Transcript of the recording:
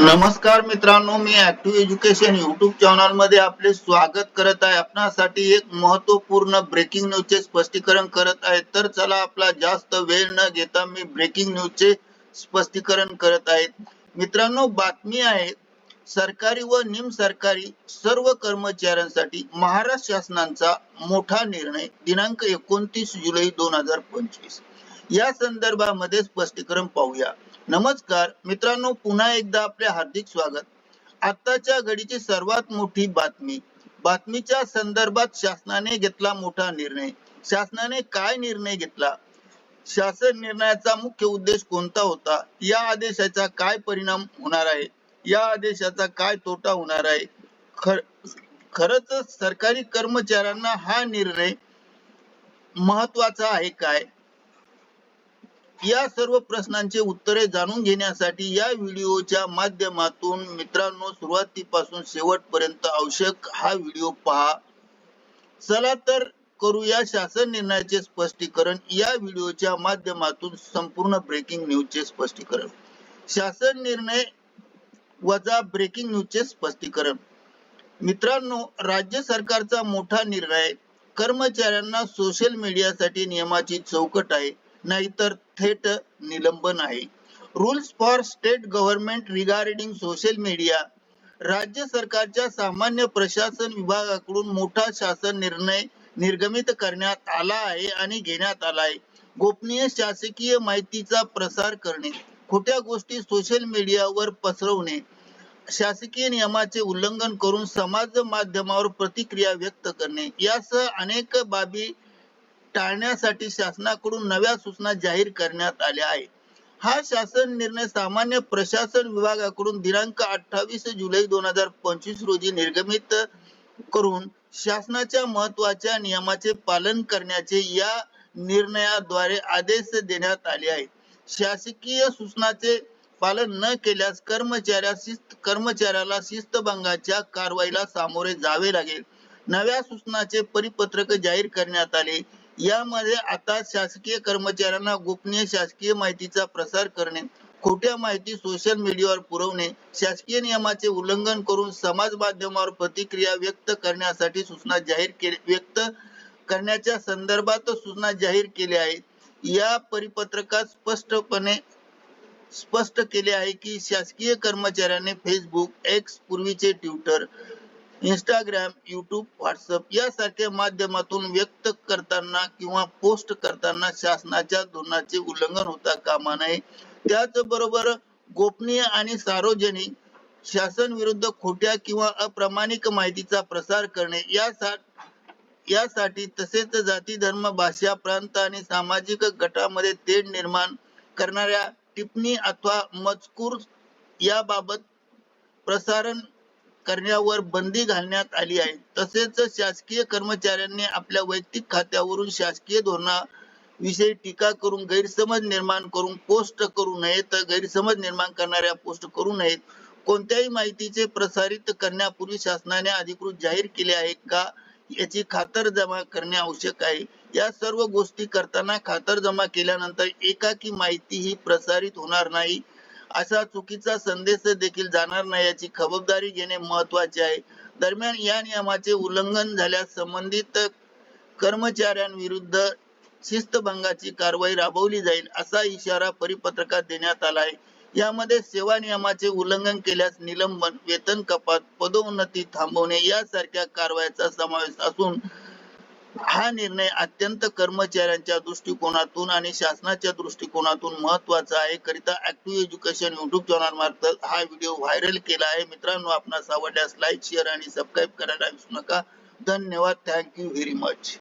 नमस्कार मित्रांनो मी ऍक्टिव्ह एज्युकेशन युट्यूब चॅनलमध्ये आपले स्वागत करत आहे. आपणासाठी एक महत्त्वपूर्ण ब्रेकिंग न्यूजचे स्पष्टीकरण करत आहे. तर चला आपला जास्त वेळ न घेता मी ब्रेकिंग न्यूजचे स्पष्टीकरण करत आहे. मित्रांनो बातमी आहे सरकारी व निम सरकारी सर्व कर्मचाऱ्यांसाठी महाराष्ट्र शासनाचा मोठा निर्णय दिनांक एकोणतीस जुलै दोन हजार पंचवीस. या संदर्भामध्ये स्पष्टीकरण पाहूया. नमस्कार मित्रांनो पुन्हा एकदा आपले हार्दिक स्वागत. आताच्या घडीची सर्वात मोठी बातमी बातमीच्या संदर्भात शासनाने घेतला मोठा निर्णय. शासनाने काय निर्णय घेतला? शासन निर्णयाचा मुख्य उद्देश कोणता होता? या आदेशाचा काय परिणाम होणार आहे? या आदेशाचा काय तोटा होणार आहे? खर खरच सरकारी कर्मचाऱ्यांना हा निर्णय महत्त्वाचा आहे काय? या सर्व प्रश्नांचे उत्तरे जाणून घेण्यासाठी या व्हिडिओच्या माध्यमातून मित्रांनो सुरुवातीपासून शेवटपर्यंत आवश्यक हा व्हिडिओ पहा. चला तर करूया शासन निर्णयाचे स्पष्टीकरण. या व्हिडिओच्या माध्यमातून संपूर्ण ब्रेकिंग न्यूजचे स्पष्टीकरण. शासन निर्णय वजा ब्रेकिंग न्यूजचे स्पष्टीकरण. मित्रांनो राज्य सरकारचा मोठा निर्णय. कर्मचाऱ्यांना सोशल मीडियासाठी नियमाची चौकट आहे. नाहीतर थेट निलंबन आहे rules for state government regarding social media राज्य सरकारच्या सामान्य प्रशासन विभागाकडून मोठा शासन निर्णय निर्गमित करण्यात आला आहे आणि घेण्यात आला आहे. गोपनीय शासकीय माहितीचा प्रसार करणे खोट्या गोष्टी सोशल मीडियावर पसरवणे शासकीय नियमाचे उल्लंघन करून समाज माध्यमावर प्रतिक्रिया व्यक्त करणे यासह अनेक बाबी टाळण्यासाठी शासनाकडून नव्या सूचना जाहीर करण्यात आल्या आहेत. हा शासन निर्णय सामान्य प्रशासन विभागाकडून दिनांक अठ्ठावीस जुलै दोन हजार पंचवीस रोजी निर्गमित करून शासनाच्या महत्त्वाच्या नियमाचे पालन करण्याचे या निर्णयाद्वारे आदेश देण्यात आले आहे शासकीय सूचनाचे पालन न केल्यास कर्मचाऱ्या शिस्त कर्मचाऱ्याला शिस्तभंगाच्या कारवाईला सामोरे जावे लागेल. नव्या सूचनाचे परिपत्रक जाहीर करण्यात आले. यामध्ये आता शासकीय कर्मचाऱ्यांना गोपनीय शासकीय माहितीचा प्रसार करणे खोट्या माहिती सोशल मीडियावर पुरवणे शासकीय नियमाचे उल्लंघन करून समाज माध्यमावर प्रतिक्रिया व्यक्त करण्यासाठी सूचना जाहीर केले व्यक्त करण्याच्या संदर्भात सूचना जाहीर केल्या आहेत या परिपत्रकात स्पष्टपणे स्पष्ट केले आहे की शासकीय कर्मचाऱ्यांनी फेसबुक एक्स पूर्वीचे ट्विटर इंस्टाग्राम युट्यूब व्हॉट्सअप यासारख्या माध्यमातून व्यक्त करताना किंवा पोस्ट करताना शासनाच्या धोरणाचे उल्लंघन होता कामा नये. त्याचबरोबर गोपनीय आणि सार्वजनिक शासन विरुद्ध खोट्या किंवा अप्रामाणिक माहितीचा प्रसार करणे यासाठी यासाठी तसेच जाती धर्म भाषा प्रांत आणि सामाजिक गटामध्ये तेढ निर्माण करणाऱ्या टिप्पणी अथवा मजकूर याबाबत प्रसारण करण्यावर बंदी घालण्यात आली आहे. तसेच शासकीय कर्मचाऱ्यांनी आपल्या वैयक्तिक खात्यावरून शासकीय धोरणा विषयी टीका करून गैरसमज निर्माण करून पोस्ट करू नयेत गैरसमज निर्माण करणाऱ्या पोस्ट करू नयेत. कोणत्याही माहितीचे प्रसारित करण्यापूर्वी शासनाने अधिकृत जाहीर केले आहे का याची खातर जमा करणे आवश्यक आहे. या सर्व गोष्टी करताना खातर जमा केल्यानंतर एकाकी माहिती ही प्रसारित होणार नाही. असा चुकीचा संदेश देखील जाणार नाही याची खबरदारी घेणे महत्त्वाचे आहे. दरम्यान या नियमाचे उल्लंघन झाल्यास संबंधित कर्मचाऱ्यांविरुद्ध शिस्तभंगाची कारवाई राबवली जाईल असा इशारा परिपत्रकात देण्यात आला आहे. यामध्ये सेवा नियमाचे उल्लंघन केल्यास निलंबन वेतन कपात पदोन्नती थांबवणे यासारख्या कारवायाचा समावेश असून हा निर्णय अत्यंत कर्मचाऱ्यांच्या दृष्टिकोनातून आणि शासनाच्या दृष्टिकोनातून महत्त्वाचा आहे. करिता ऍक्टिव्ह एज्युकेशन युट्यूब चॅनल मार्फत हा व्हिडिओ व्हायरल केला आहे. मित्रांनो आपणास आवडल्यास लाईक शेअर आणि सबस्क्राईब करायला विसरू नका. धन्यवाद. Thank you very much